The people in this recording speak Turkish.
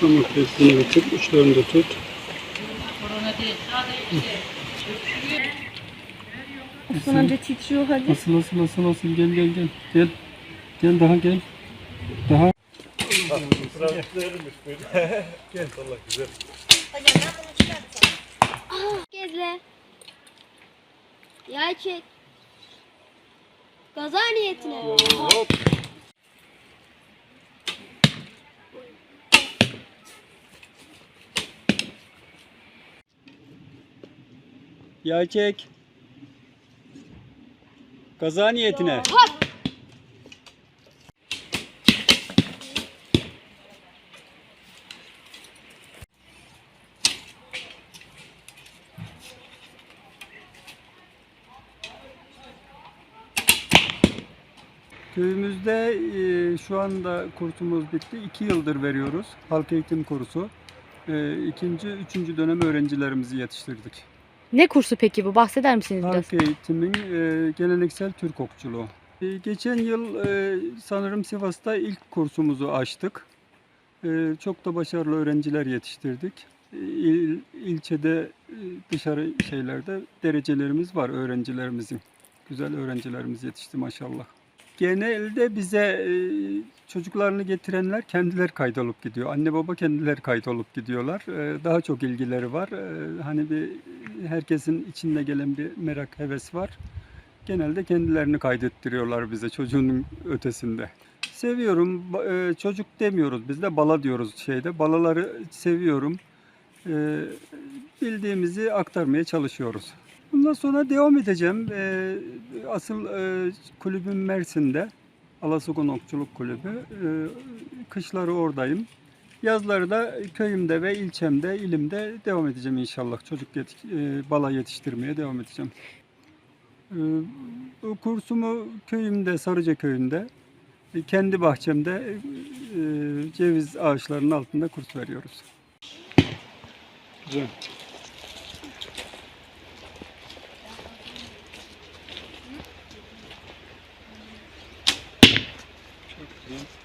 Tamam testini bitir. Uçlarını da tut. Osman amca titriyor hadi. Asıl asıl asıl asıl gel gel gel. Gel. Gel daha gel. Daha. Gezle. Yay çek. Gaza niyetine. Yay çek. Kaza niyetine. Köyümüzde e, şu anda kursumuz bitti. İki yıldır veriyoruz. Halk eğitim kursu. E, ikinci, üçüncü dönem öğrencilerimizi yetiştirdik. Ne kursu peki bu? Bahseder misiniz biraz? Halk eğitimin e, geleneksel Türk okçuluğu. E, geçen yıl e, sanırım Sivas'ta ilk kursumuzu açtık. E, çok da başarılı öğrenciler yetiştirdik. E, il, ilçede e, dışarı şeylerde derecelerimiz var öğrencilerimizin. Güzel öğrencilerimiz yetişti maşallah. Genelde bize e, çocuklarını getirenler kendiler kaydolup gidiyor. Anne baba kendiler kaydolup gidiyorlar. Daha çok ilgileri var. Hani bir herkesin içinde gelen bir merak, heves var. Genelde kendilerini kaydettiriyorlar bize çocuğun ötesinde. Seviyorum. E, Çocuk demiyoruz biz de bala diyoruz şeyde. Balaları seviyorum. E, Bildiğimizi aktarmaya çalışıyoruz. Bundan sonra devam edeceğim. E, Asıl kulübüm Mersin'de. Alasogun Okçuluk Kulübü. Kışları oradayım. Yazları da köyümde ve ilçemde, ilimde devam edeceğim inşallah. Çocuk yetiş e, bala yetiştirmeye devam edeceğim. E, kursumu köyümde, Sarıca köyünde, e, kendi bahçemde ceviz ağaçlarının altında kurs veriyoruz. Güzel. Çok güzel.